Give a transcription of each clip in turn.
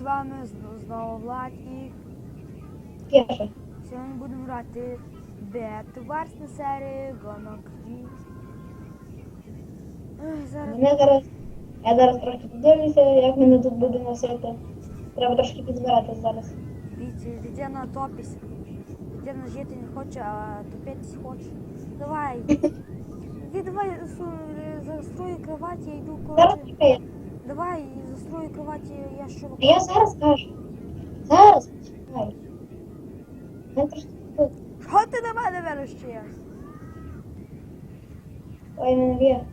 з вами знову Влад і Перше. сьогодні будемо грати бету версну серію Гонок 2. Зараз Мене зараз. Я зараз трошки подивлюся, як мене тут буде носити. Треба трошки підзбиратись зараз. Вітя, дитина топись. Дитина жити не хоче, а топитись хоче. Давай. Іди давай су- застрою кровать, я йду коротше. Давай застрою кровать, я А Я зараз кажу. Зараз почекай. Я трошки тут. Що ти на мене верещиш? Ой, мене б'є.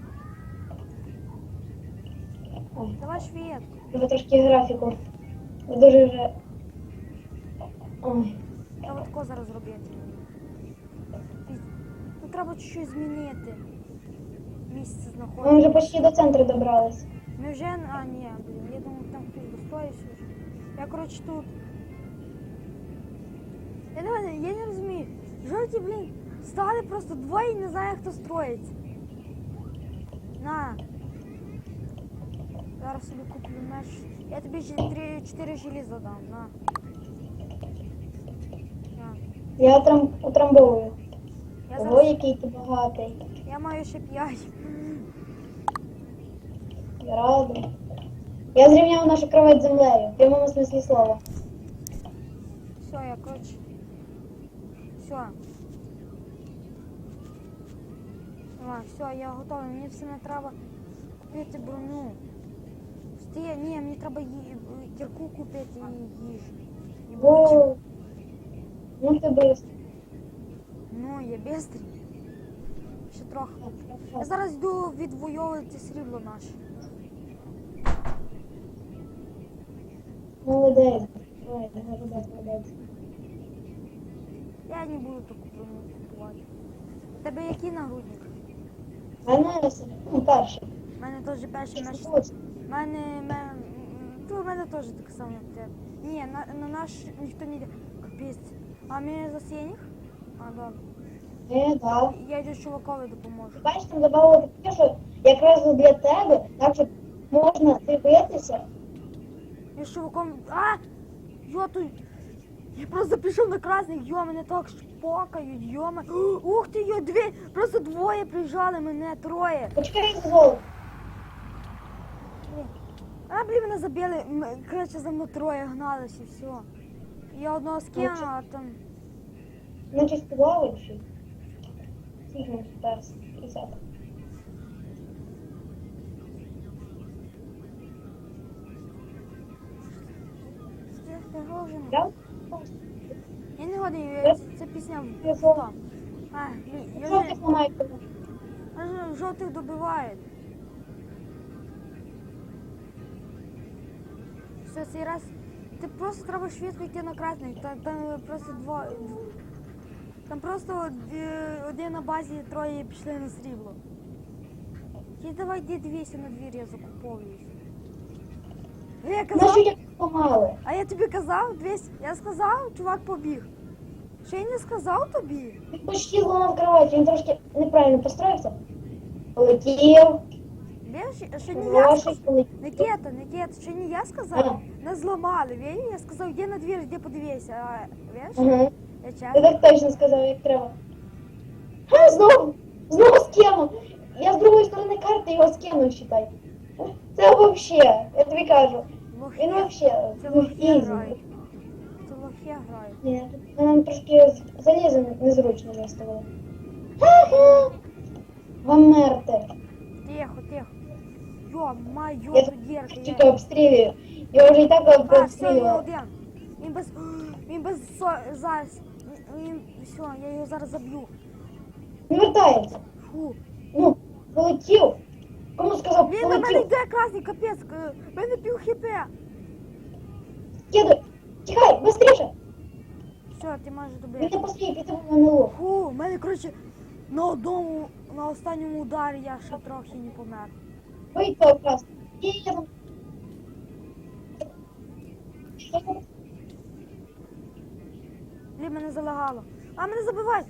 Давай швидко. треба трошки графіку. Дуже вже. Ой. Треба тако зараз робити. Ну треба щось змінити. Місце Ми знаходиться. вже почти до центру добрались. Вже. А, ні, блін, я думав, там хтось достоївся вже. Я, коротше, тут. Я не, я не розумію. Жовті, блін, стали просто двоє і не знаю, хто строїться. На. Зараз собі куплю меч. Я тобі 3-4 желіза дам, на. На. Я трам... утрамбовую. Я Ого, зараз який ти багатий. Я маю ще п'ять. Я радий. Я зрівняв нашу кровать з землею. В прямому смислі слова. Все, я коротше. Все. А, все, я готова. Мені все не треба купити броню. Сти, ні, мені треба ї... кірку купити і їжу. І булочку. Ну ти быстро. Ну, я бистрий. Ще трохи. Я зараз йду відвоювати срібло наше. Молодець. Ой, молодець. Я не буду таку броню купувати. У тебе який нагрудник? А мене. Ну, перший. У мене теж перший наш. У мене, ме- м, то в мене теж так само як тебе. Ні, на, на наш ніхто не йде. Капець. А ми за синіх? А, добре. Е, да. Я йду чувакові допоможу. Ти бачиш, там додавало таке, що якраз для тебе, так що можна дивитися. Я з чуваком. А! Йо тут. Я просто пішов на красних, йо, мене так шпокають, йома. Ух ти, йо, дві, просто двоє приїжджали мене, троє. Почекай дозволу. А, блін, мене забили, М, за мною троє гналися і все. Я одного скину, а там. Значить, співали чи? Ми зараз? 50. Я. Да? Я не годен, я- це, пісня в Я Хто? А, я ж- жовтих добивають. Все, цей раз. Ти просто треба швидко йти на красний. Там, там просто два. Там просто е, один на базі троє пішли на срібло. Ти давай йди дивися на двір, я закуповуюсь. Я казав, помали? а я тобі казав, дивись, я сказав, чувак побіг. Що я не сказав тобі? Він почти зламав кровать, він трошки неправильно построївся. Полетів, Бачиш, що не я гроші сказав. полетів. Никита, Никита, що не я сказав? Нас зламали, видиш? Я сказав, йди на двір, йди подивися. А, видиш? Ага. Я Ти чесно. так точно сказав, як треба. А, знову, знову скинув. Я з другої сторони карти його скинув, считай. Це вообще, я тобі кажу. Він вообще Це лохи грають. Це лохи грають. Ні, тут нам трошки залізо незручно виставили. Ха-ха! Вам мерте. Тихо, тихо. Йо, маю, Я дірка тільки обстрілюю. Я вже і так я обстрілював. Він без... Він без... Зараз. Він... Все, я його зараз заб'ю. Не вертається. Фу. Ну, полетів. Кому сказав, Він на мене полетів? йде красний, капець. е, в Мене пів хп. Кидай. Тікай, быстріше. Все, ти маєш Він добити. не посміє піти НЛО. Фу, в мене, коротше, на одному, на останньому ударі я ще трохи не помер. Вийти якраз. І я там. Блін, мене залагало. А мене забивають.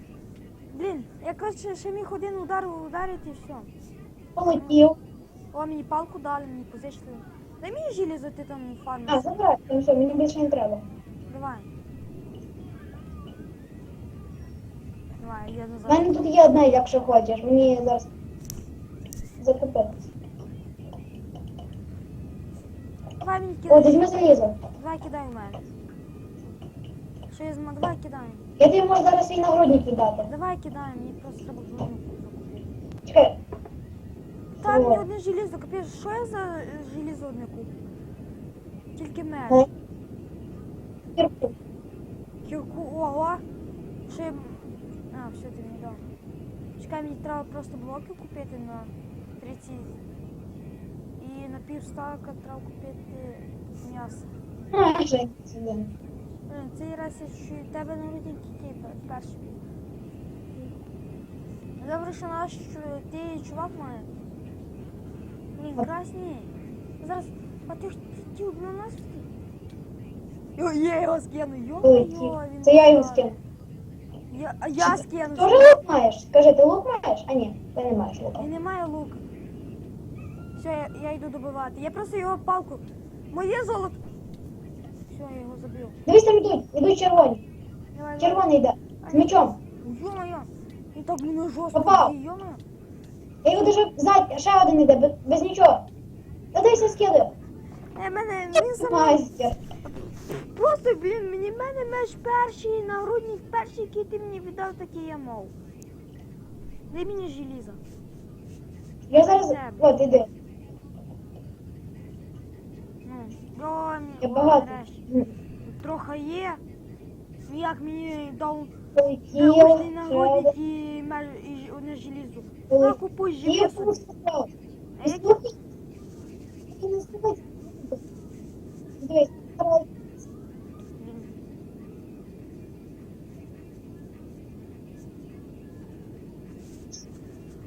Блін, я коротше ще міг один удар ударити і все. Полетів. О, мені палку дали, мені позичили. Дай мені желізо, ти там фармиш. А, забирай, ну все, мені більше не треба. Давай. Давай, я У назад. мене тут є одна, якщо хочеш. Мені зараз закупитися. Давай мені О, кидай. візьми залізо. Давай кидай в мене. Що я зма... Давай кидай. Я тобі можу зараз свій нагрудник віддати. Давай кидай, мені просто треба броню закупити. Чекай. Та мені О. одне желізо, капець, що я за е, желізо одне куплю? Тільки меч. О. Кірку. Кірку, ого. Ще... А, все, ти мені дав. Чекай, мені треба просто блоки купити на 30. І на півставка треба купити м'ясо. А. Блин, цей раз я що в тебе на рудинки ті перший. Добре, що наш ти чувак має. Блін, красні. Зараз. А ти ж хотів на нас втік? Йо, я його скину, йо, Ой, йо, ті. він Це я його гарний. скину. Я, а я скину. Тоже лук маєш? Скажи, ти лук маєш? А ні, ти не маєш лука. І немає лука. Все, я, я йду добивати. Я просто його палку. Моє золото. Все, я його забив. Дивись, там йдуть, йдуть червоні. Давай, давай. Червоний йде. З мечом. Ё-моё! Він так мене жорстко Попав. б'є, ё-моё! Я його даже ззаді, ще один йде, без, без нічого. Та дивись, я. Е, мене, він. Майстер. Просто, блін, мені мене меч перший, нагрудник перший, який ти мені віддав, такий я мов. Дай мені желізо. Я зараз, от, іди. Ну, о, мені, Я багато. Трохи є. Ну, Як мені дав Полетів, нагрудник і, меч, і одне желізо. На, купуй Я желізо. йому. А ти не.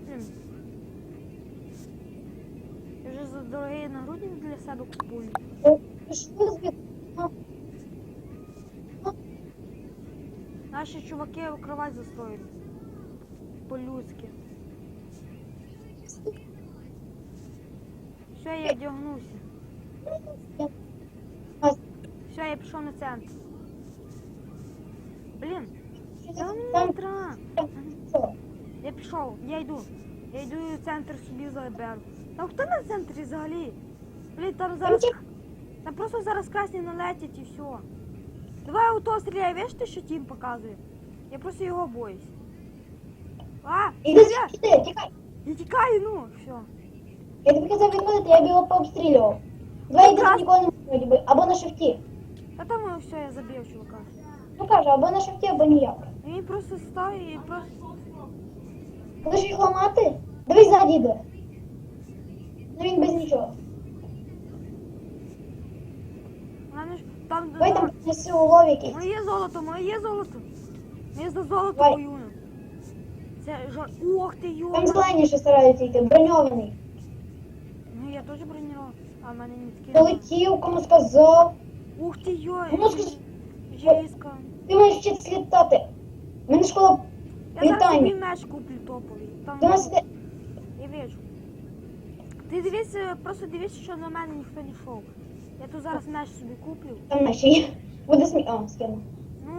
Дивись. Я вже нагрудник для себе купую. Ти звідти? Наші чуваки кровать застроїли. По-людськи. Все, я одягнувся. Все, я пішов на центр. Блін, та мені не треба. Я пішов, я йду. Я йду в центр собі заберу. Там хто на центрі взагалі? Блін, там зараз. Там просто зараз красні налетять і все. Давай того стріляй, бачиш ти, що тім показує? Я просто його боюсь. А! Тікай. Я тікаю, ну, все. Я тобі казав відходити, я б його пообстрілював. Два йди, Якраз- ніколи не можуть бути. Або на шифті. А там ну, все, я забив чувака. Ну кажу, або на шифті, або ніяк. І Він просто став і просто. Будеш їх ламати? Дивись ззаді йде. Ну він без нічого. Мене ж там Давай там принеси улов якийсь. моє золото, моє золото. Ми за золото Давай. воюємо. Це жар. Ох ти йо. Там зеленіше стараються йти, броньований. Ну я теж бронірував. А в мене не немає. Полетів, кому сказав. Ух ти йо. Ну, скажи- Жиська. Ти маєш вчитися літати. У мене школа Я зараз Літання. собі меч куплю топовий. Там до нас іде. я вижу. Ти дивись, е, просто дивись, що на мене ніхто не йшов. Я тут зараз меч собі куплю. Там наші є. Буде смі... А, скину. Ну,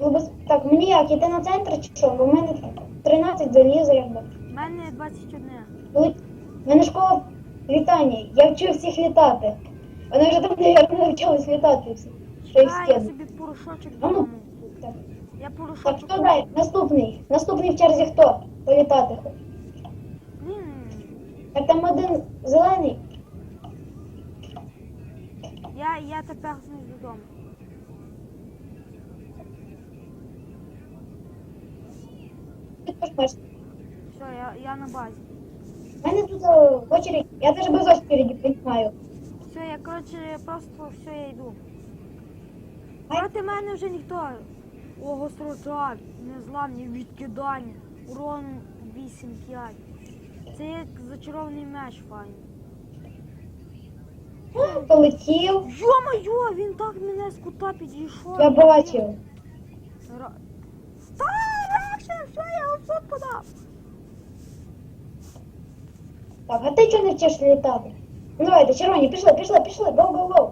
Ну, без... Так, мені як, іти на центр чи що? Бо в мене 13 залізо, якби. в мене 21. Коли... В мене школа літання. Я вчив всіх літати. Вони вже там, мабуть, навчились літати всі. Що їх А, я скину. собі порошочок А ну. додому. Так. Я Так, порошочок. хто дай? Наступний. Наступний в черзі хто? Політати. Блін. Так там один зелений. Я, я тепер знизу додому. Ти теж маєш. Все, я, я на базі. У мене тут в очередь. Я навіть без очереди приймаю. Все, я коротше просто все, я йду. Проти мене вже ніхто. О, гострота, незламні відкидання, урон 8-5. Це як зачарований меч файний. Полетів. Йо-моє, він так мене з кута підійшов. Я бачив. Ра- Та, все, я його в подав. Так, а ти чого не вчиш літати? Ну давайте, червоні, пішли, пішли, пішли, гоу, гоу, гоу.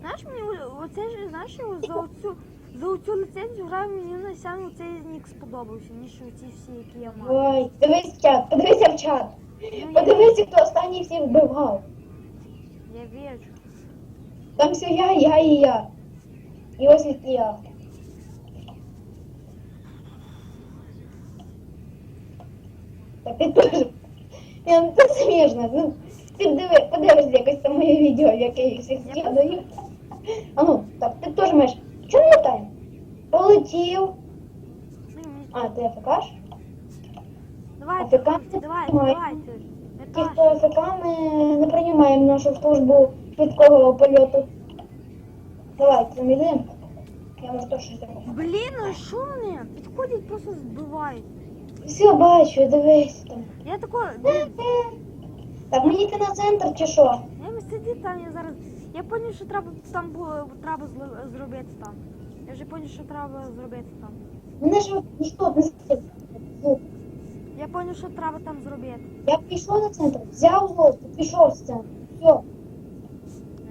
Знаєш, мені о- оце ж, знаєш, що за оцю, за оцю ліцензію граю мені на сяну цей нік сподобався, ніж оці всі, які я маю. Ой, дивись в чат, подивися в чат. Ну, я, Подивися, хто останній всіх вбивав. я вірю. Там все я, я і я. І ось і я. Так ти теж. Ні, ну це смішно. Ну, ти диви, подивись якось там моє відео, яке я їх всіх Я. А ну, так, ти теж маєш. Чому не летаємо? Полетів. А, ти АФКш? Давайте, А ти хлопці, как давайте, давайте. Ті, хто АФК, ми не приймаємо нашу службу швидкого польоту. Давайте, там йдемо. Я можу теж щось зробити. Блін, ну що вони? Підходять, просто збивають. Все бачу, дивись там. Я тако, Так, мені йти на центр чи що? я не сиди там, я зараз. Я поняв, що треба там було, треба зробити там. Я вже поняв, що треба зробити там. Мене ж ніхто не сидить. Ну, Я поняв, що треба там зробити. Я пішов на центр, взяв лодку, пішов з центру. Все.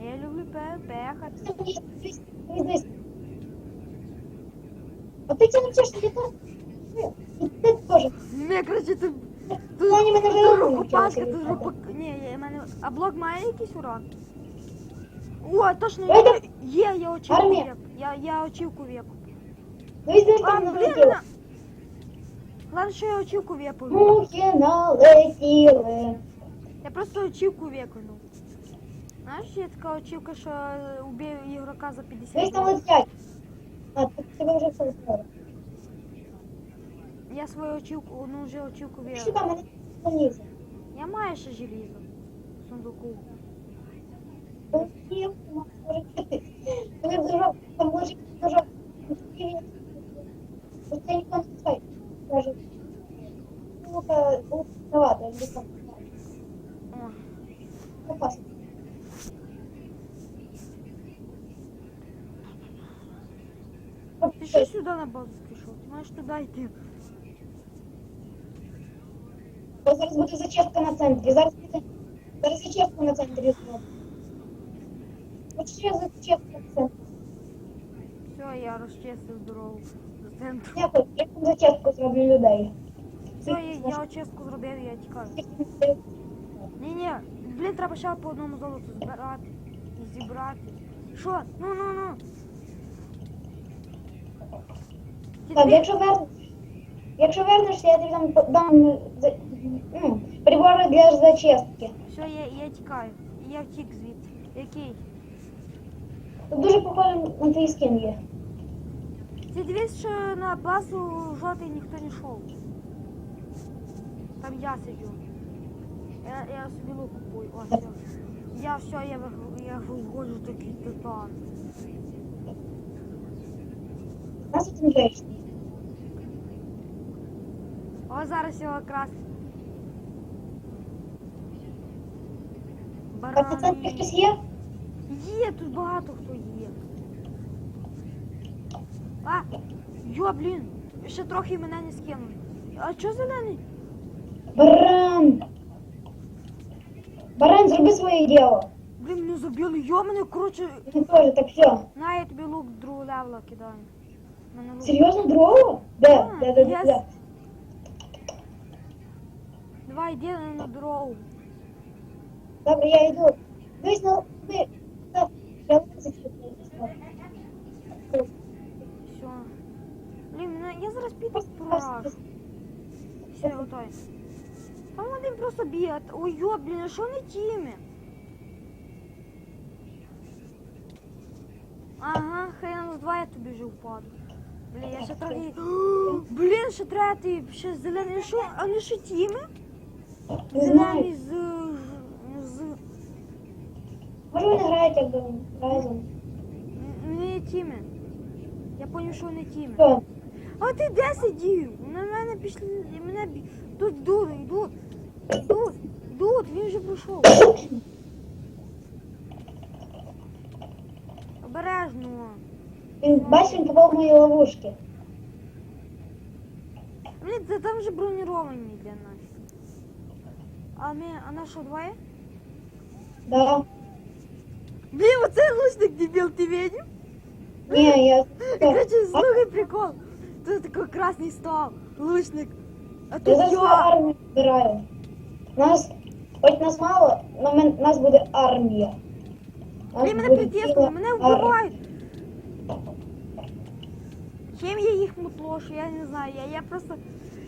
Я люблю пе- пехати. А ти це не вчиш, ти так? І теж. Не, короче, ти... Ну, вони мене вже рукопашка, навчилися ти Ні, я, мене... А блок має якийсь урон? О, точно, я... Є, я очівку Армія. вік. Я, я очівку віку. Дивись, дивись, А, там ну блін. Ладно, що я очівку віку. Мухи налетіли. Я просто очівку виконав. Знаєш, є така очівка, що е, убив ігрока за 50 Дивись, там летять. А, ти- тебе вже все зробили. Я свою очівку, ну вже очівку Що вірю. там, мене не лізе. Я маю ще желізо в сундуку. Полетів, може бути. Коли дружок, там може дружок. Ось це ніхто не спає. Каже. Ну, та, ну, давай, я буду там. О. Опасно. Ти що сюди на базу пішов? Ти маєш туди йти. Бо зараз буде зачистка на центрі. Зараз буде зараз зачистка на центрі зроблю. От ще зачистка на центрі. Все, я розчистив дорогу до центру. Тут я тут зачистку зроблю людей. Все, я, я очистку зробив, я тікаю. Ні, ні, блін, треба ще по одному золоту збирати і зібрати. Що? Ну, ну, ну. Так, якщо вернеш, якщо вернешся, я тобі там дам за- ну, прибори для зачистки. Все, я, я тікаю. Я втік звідси. Який? Дуже похоже на твій скін є. Ти дивись, що на базу жовтий ніхто не йшов. Там я сиджу. Я, я собі лук купую. О, все. Я все, я, я виходжу такий титан. Нас тут не. О, зараз його якраз. Так на центрі хтось є? Є, тут багато хто є. А, йо, блін, ще трохи мене не скинули. А чо зелений? Баран! Баран, зроби своє діло. Блін, мене забили, йо, мене, коротше, Мені теж так все. на, я тобі лук другого левела кидаю. Мене лук. Серйозно, другого? Де? Так, Де, де, де, я де? Давай, йди на дорогу. Добре, я йду. Дивись на... Ти... Так, я височу. Все. Блін, мене, я зараз піду прорашу. Все, я готовий. Там один просто бігає. Ой, йо, блін, а що не тіми? Ага, хай на два я тобі вже впаду. Блін, я ще трохи. Блін, ще третій, ще зелений. Що? А не що тіми? Не Зелений знаю. з. Може вони грають якби разом. Не тіми. Я поняв, що не тіми. Що? А ти де сидів? На мене пішли. Мене. Тут йдуть, йдуть. Йдуть, йдуть, він вже пройшов. Обережно. Він, бачиш, він попав в мої ловушки. Блін, це там вже броніровані для нас. А ми, а на що двоє? Да. Блін, оце лучник дебіл, ти видів? Не, я... Короче, слухай прикол. Тут такой красний став, лучник. А Я тут на я. армію збираю. Нас, хоч нас мало, но ми, нас буде армія. Нас Блін, мене буде притиснули, мене армія. вбивають. Чим я їх мутлошу, я не знаю. Я, я просто.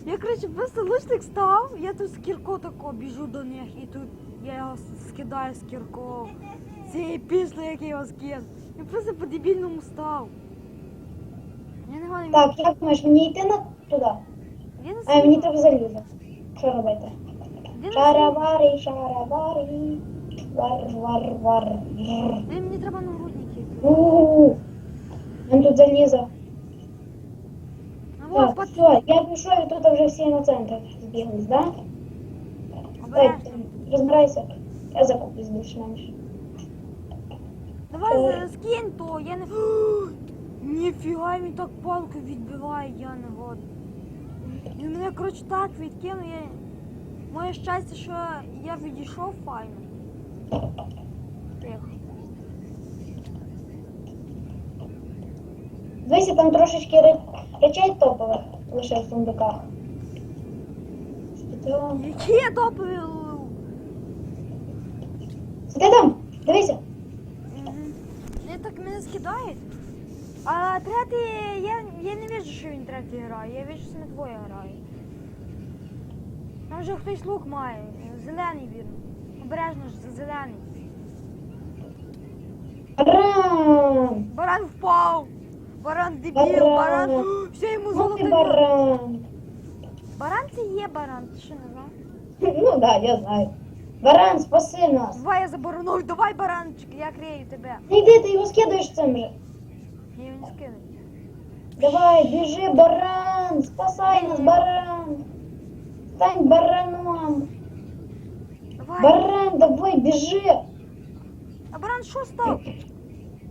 Я, короче, просто лучник став, я тут з кірко тако біжу до них і тут я його с- скидаю з кірков. Це епічно, як я його скину. Я просто по-дебільному став. Я не говорю, Так, як думаєш, мені йти на туди? я не А мені треба залізо. Що робити? Я не знаю. Шаровари, шаровари. Вар, вар, вар. Блін, мені треба нагрудники. У-у-у. Нам тут залізо. А вот, Так, под... все, я пішов, і тут вже всі на центр збіглись, да? Дай, обережно. розбирайся. Я закуплюсь більш-менш. Давай скинь то, я не. Ніфіга він так палку відбиває, я не годен. Він мене, коротше, так відкинув, я. Моє щастя, що я відійшов файно. Тихо. Дивися, там трошечки ре- речей топових лише в сундуках. Які я топові. Сиди там, дивися. Не скидають. А третій, я, я не вижу, що він третій грає, я вижу, що ми двоє грає. Там вже хтось лук має. Зелений вірно. Обережно ж зелений. Баран! Баран впав! Баран дебіл, Баран. Все йому золотий. баран. Баран це є баран, ти що не знав? Ну да, я знаю. Баран, спаси нас. Давай я за бараною, давай баранчик, я крею тебе. Не йди, ти його скидаєш цим же. Я його не скину. Давай, біжи, баран, спасай нас, баран. Стань бараном. Давай. Баран, давай, біжи. А баран що став?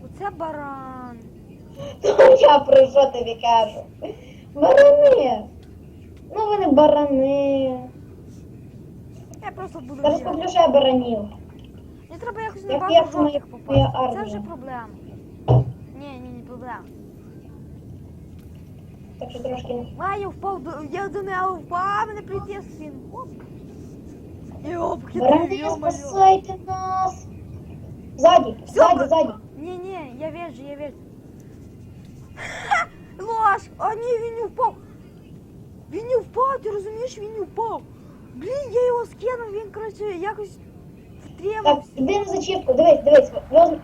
Оце баран. Я про що тобі кажу? Барани. Ну вони барани. Я просто буду Зараз бігати. куплю ще баранів. Мені треба якось Як на я базу моя- жовтих моя попасти. Це армія. вже проблема. Ні, ні, не проблема. Так що трошки. А, я впав, до, я до нього впав, мене притис він. Оп. І оп, хитрий, Барани, ё-моё. спасайте нас. Ззаді, Всё, ззаді, ба- ззаді. Ні, ні, я вижу, я вижу. Ха! Ложь! А ні, він не впав. Він не впав, ти розумієш, він не впав. Блін, я його скинув, він, коротше, якось Так, втримався. іди на зачітку, дивись, дивись, возьми.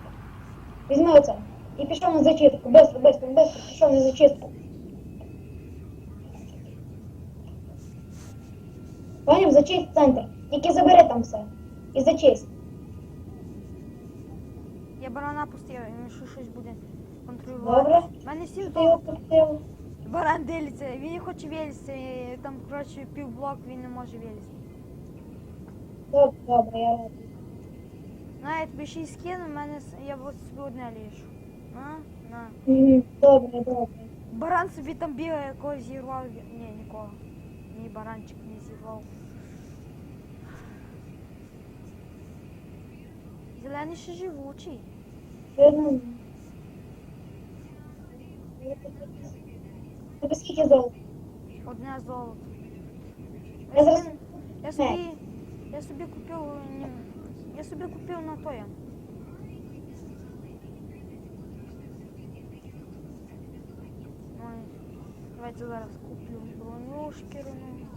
Візьми оце. І пішов на зачітку. Быстро, быстро, быстро, пішов на зачітку. Поняв, зачисть центр. Тільки забери там все. І зачисть. Я барана пустив, він що щось буде контролювати. Добре. У мене сім Ти його то пустив. баран ділиться, він не хоче вилізти, і там, коротше, півблок він не може вилізти. Добре, добре, я радий. На, я тобі ще й скину, в мене с- я от собі одне лішу. На, на. Мгм, Добре, добре. Баран собі там бігає, якогось зірвав. Ні, нікого. Ні, баранчик не зірвав. Зелений ще живучий. Видно. Тобі скільки золота? Одне золото. Я Я зараз- собі, я собі, я собі купив, ні, я собі купив на тоя. Ой, давайте зараз куплю броню шкіряну.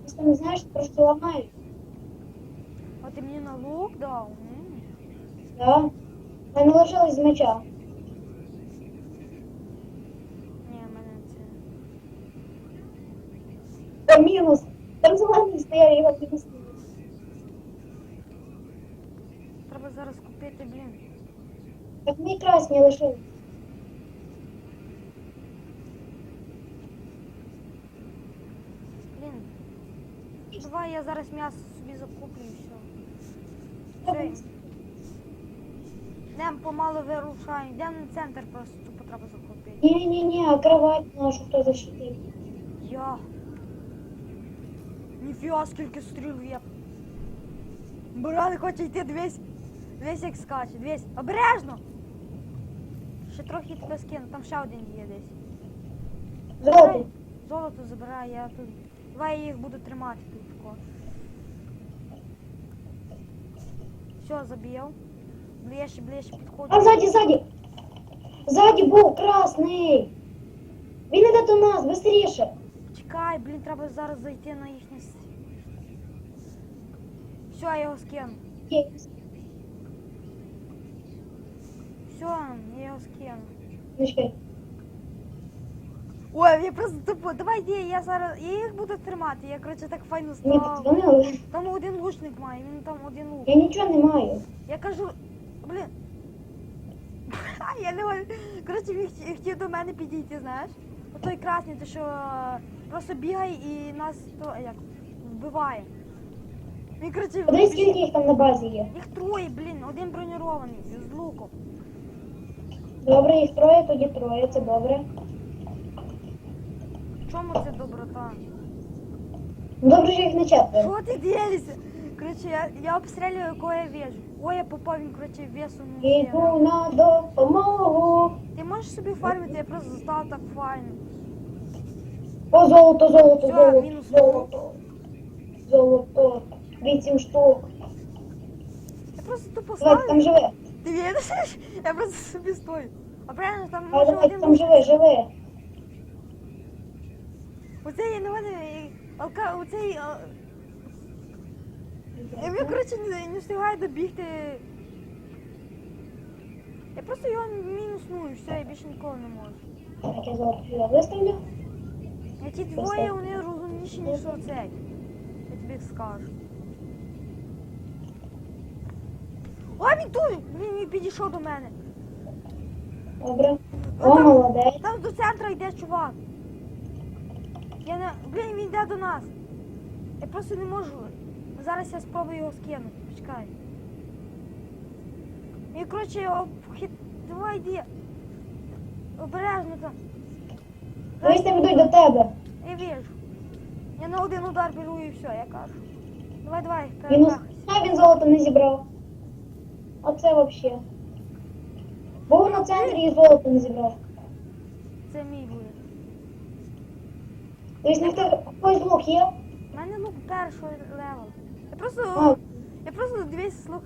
Просто не знаєш, просто ламають. А ти мені на лук дав? М. Да? Мене лишилось з меча. Ні, в мене це. Там мінус. Там зелений стояв, його піднесли. Треба зараз купити, блін. Так мій красні лишились. Блін. Давай я зараз м'ясо собі закуплю і все. Все. Йдемо помалу вирушаємо. Йдемо на центр просто тупо треба захопити. Ні-ні-ні, а кровать нашу хто защитив. Я. Ніфіга, скільки стріл є. Баран хоче йти, дивись. Дивись, як скаче, дивись. Обережно! Ще трохи тебе скину, там ще один є десь. Золотий. Золото забирай, я тут. Давай я їх буду тримати тут тако. Все, забив. Ближче, ближче підходжу. А ззаді, ззаді. Ззаді був красний. Він іде до нас, быстріше. Чекай, блін, треба зараз зайти на їхнє. с- Все, я його скину. Є. Все, я його скину. Ну, чекай. Ой, я просто тупо. Давай йди, я зараз. Я їх буду тримати. Я коротше так файно Мені став. подзвонили. Там один лучник має, він там один лук. Я нічого не маю. Я кажу, блін. А, я не можу. Коротше, він хотів до мене підійти, знаєш? Отой красний, то що просто бігає і нас то як вбиває. Він коротше. Подивись, скільки їх там на базі є. Їх троє, блін, один бронірований з луком. Добре, їх троє, тоді троє, це добре. В чому це доброта? Добре, що їх не четверо. Що ти ділишся? Коротше, я, я обстрілюю, кого я вижу. Ой, я попав, він, коротше, є. Іду на допомогу. Ти можеш собі фармити, я просто став так файно. О, золото, золото, Всё, золото, мінус золото. Золото. Вісім штук. Я просто тупо Давай, ставлю. там живе. Ти віриш? Я просто собі стою. А правильно, там А може давай, один там живе, живе. Оце я не мене. Алка, оцей. а, Я він, коротше, не, не встигаю добігти. Я просто його мінусную, все, я більше ніколи не можу. Так, я золото сюди виставлю. А ті двоє вони розумніші, ніж оцей. Я тобі скажу. О, він тут! Він, він підійшов до мене. Добре. О, О, там- молодець. Там до центру йде чувак. Я не. Блін, він йде до нас. Я просто не можу. Зараз я спробую його скинути. Почекай. І коротше його вхід. Давай йди. Обережно там. Дивись, там йдуть до тебе. Я вижу. Я на один удар беру і все, я кажу. Давай, давай, перепахайся. А він золото не зібрав. Оце вообще. Був на центрі і золото не зібрав. Це мій буде. Дивись, на хто когось лук є. У мене лук перший левел. Я просто. А, Я просто дивись, слух.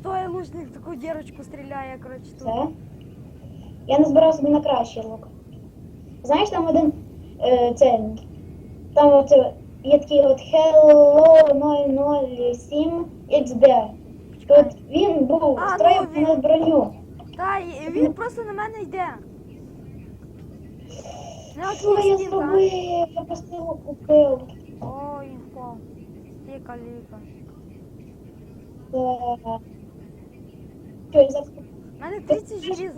Стоя лучник в таку дірочку стріляє, коротше, тут. це. Я не збирав собі на кращий лук. Знаєш, там один е, це. Там оце є такий от Hello 007 XD. Тут він був А, строїв ну, він- на броню. Та, і він просто на мене йде. Не Що я отпусти, так? зробив? Я просто його купив. Ой, він впав. Ліка, ліка. Е, Що, я зараз У мене 30 желіз.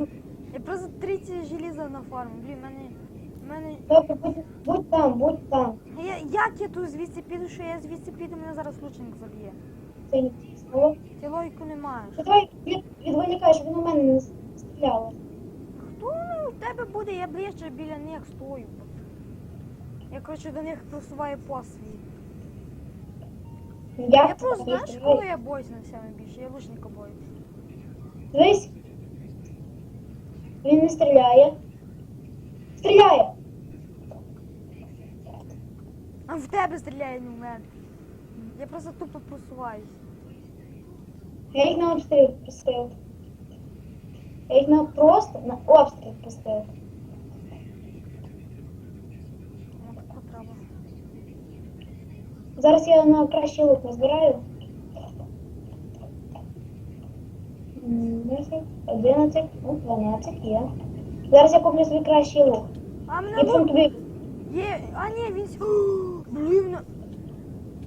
Я просто 30 желіза на фарму. Блін, мене. мене. Добре, будь, будь там, будь там. Я, як я тут звідси піду, що я звідси піду, мене зараз лучник заб'є. Це не. Ти логіку не маєш. Давай від, відволікай, щоб воно в мене не стріляло. Хто ну, в тебе буде? Я ближче біля них стою. Я коротше до них просуваю пост свій. Я, Я це просто так, знаєш, давай. коли я боюсь на себе більше, я лучника боюсь. Дивись. Він не стріляє. Стріляє! А в тебе стріляє не в мене. Я просто тупо просуваюсь. Я їх на обстріл пустив. Я їх на просто на обстріл пустив. Зараз я на кращий лук назбираю. М, 10, 11, ну, 12 є. Зараз я куплю свій кращий лук. А мене Якщо лук тобі є. А ні, він. Блін, мене-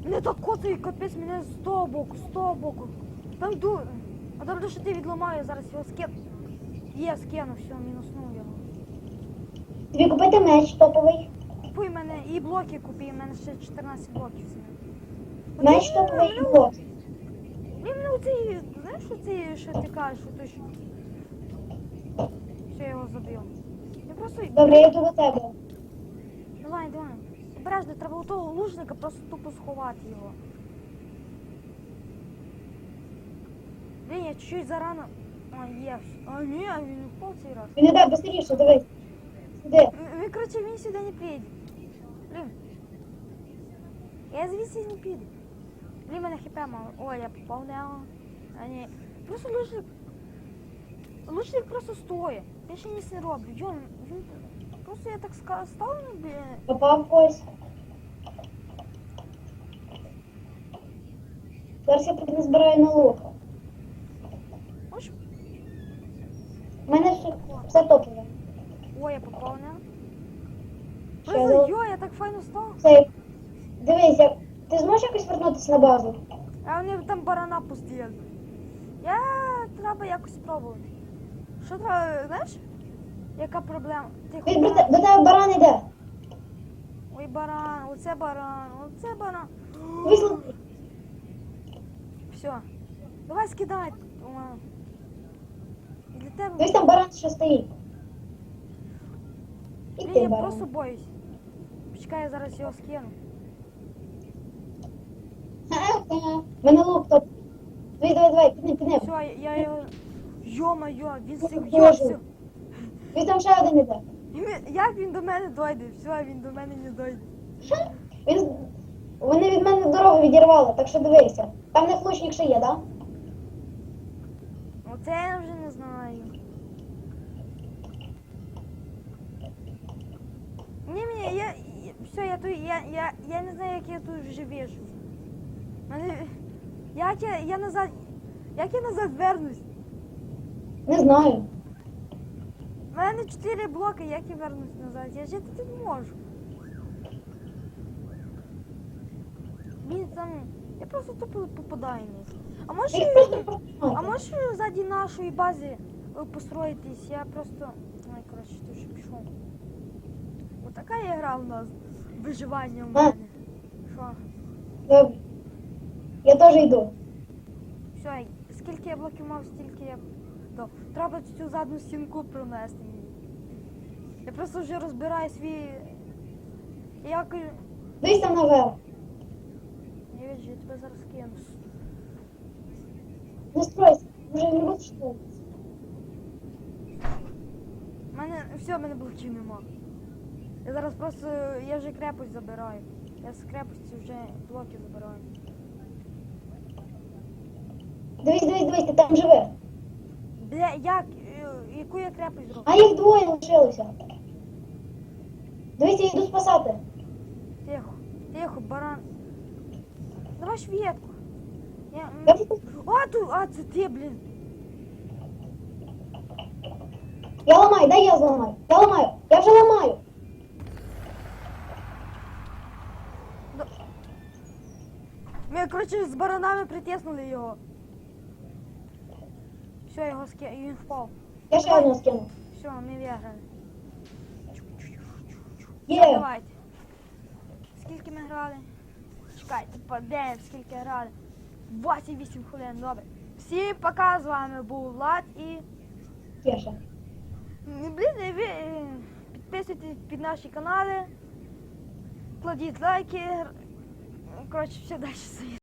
мене так коцає, капець, мене з того боку, з того боку. Там ду. А добре, що ти відламаю, зараз його скину. Є, скину, все, мінуснув його. тобі купити меч топовий. Купуй мене і блоки купи, в мене ще 14 блоків. з ним. Меч Оце, топовий і мене- блок. Блін, мене оцей, знаєш, що ти кажеш, що ти ж... Все, я його забив. Я просто... Добре, я йду до тебе. Давай, давай. обережно, треба у того лужника просто тупо сховати його. Блін, я чуть-чуть зарано. А, є. А, ні, він не впав цей раз. Він іде, быстріше, дивись. Іди. Він, коротше, він сюди не прийде. Блін. Я звідси не піду. Блін, мене хп мало. Ой, я попав нього. А ні. Просто лучник. Лучник просто стоїть. Я ще ніс не роблю. Йон, він. Просто я так ска- став, ну, блін. Попав ось. Зараз я тут не збираю на лук. У мене все, все топливо. Ой, я попав йо, я так файно став. Все. Дивись, як... ти зможеш якось вернутися на базу? А вони там барана пустили. Я треба якось спробувати. Що треба, знаєш? Яка проблема? Ти Від, до до тебе баран іде. Ой, баран, оце баран, оце баран. Вийшли. Все. Давай скидай. Для тебе. Дивись, там баран ще стоїть. І ти я баран. просто боюсь. Почекай, я зараз його скину. Мене лук топ. Давай, давай, давай, підни, підни. Все, я, його. Йо-моє, він серйозно. Дивись, там ще один іде. Як він до мене дойде? Все, він до мене не дойде. Він... Вони від мене дорогу відірвали, так що дивися. Там не лучник ще є, да? Оце я вже не знаю. Ні, ні, я все, я тут, я, я, я не знаю, як я тут вже вижу. Мене, як я, я назад, як я назад вернусь? Не знаю. У мене чотири блоки, як я вернусь назад? Я жити тут не можу. Він там, я просто тупо попадаю в них. А може, Їх а можеш ззаді нашої бази е, построїтись? Я просто. Ой, коротше, ти вже пішов. Отака ігра у нас. Виживання у мене. Що? Добре. Я теж йду. Все, скільки я блоків мав, стільки я. То, треба цю задню стінку пронести мені. Я просто вже розбираю свій. Як. Дивись там наверх. Я вижу, я тебе зараз кину. Не стройся. Може не буде що. У мене все, в мене блоків нема. Я зараз просто. Я вже крепость забираю. Я з крепості вже блоки забираю. Дивись, дивись, дивись, ти там живе. Бля, як? Е, Яку я крепость зроблю? А їх двоє лишилося. Дивись, я йду спасати. Тихо, тихо, баран. Давай швидко. Я... м, А, ту, а, це ти, блін. Я ламаю, дай я зламаю. Я ламаю. Я вже ламаю. Коротше, з баранами притиснули його. Все, його ски... він впав. Я ще одного скину. Все, ми виграли. Є. Давайте. Скільки ми грали? Чекайте, подивимось, скільки грали. 28 хвилин, добре. Всім пока, з вами був Влад і... Ну, Блін, ви е, підписуйтесь під наші канали, кладіть лайки. Коротше, все далі.